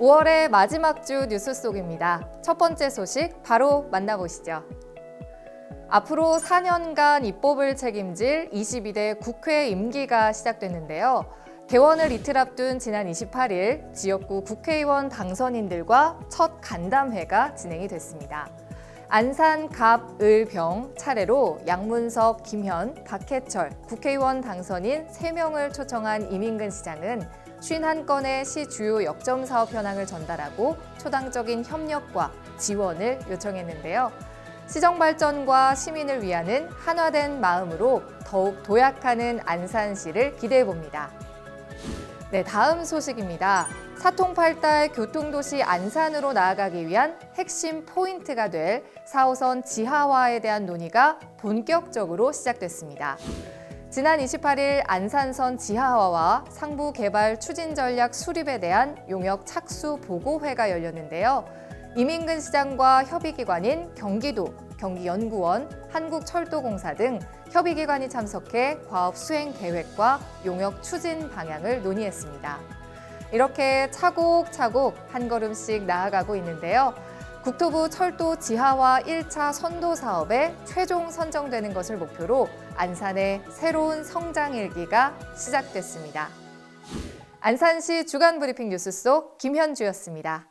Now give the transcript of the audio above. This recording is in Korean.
5월의 마지막 주 뉴스 속입니다. 첫 번째 소식 바로 만나보시죠. 앞으로 4년간 입법을 책임질 22대 국회 임기가 시작됐는데요. 개원을 이틀 앞둔 지난 28일 지역구 국회의원 당선인들과 첫 간담회가 진행이 됐습니다. 안산, 갑, 을, 병 차례로 양문석, 김현, 박해철 국회의원 당선인 3명을 초청한 이민근 시장은 51건의 시 주요 역점 사업 현황을 전달하고 초당적인 협력과 지원을 요청했는데요. 시정 발전과 시민을 위하는 한화된 마음으로 더욱 도약하는 안산시를 기대해 봅니다. 네, 다음 소식입니다. 사통팔달 교통도시 안산으로 나아가기 위한 핵심 포인트가 될 4호선 지하화에 대한 논의가 본격적으로 시작됐습니다. 지난 28일 안산선 지하화와 상부 개발 추진 전략 수립에 대한 용역 착수 보고회가 열렸는데요. 이민근 시장과 협의기관인 경기도, 경기연구원, 한국철도공사 등 협의기관이 참석해 과업 수행 계획과 용역 추진 방향을 논의했습니다. 이렇게 차곡차곡 한 걸음씩 나아가고 있는데요. 국토부 철도 지하화 1차 선도 사업에 최종 선정되는 것을 목표로 안산의 새로운 성장 일기가 시작됐습니다. 안산시 주간 브리핑 뉴스 속 김현주였습니다.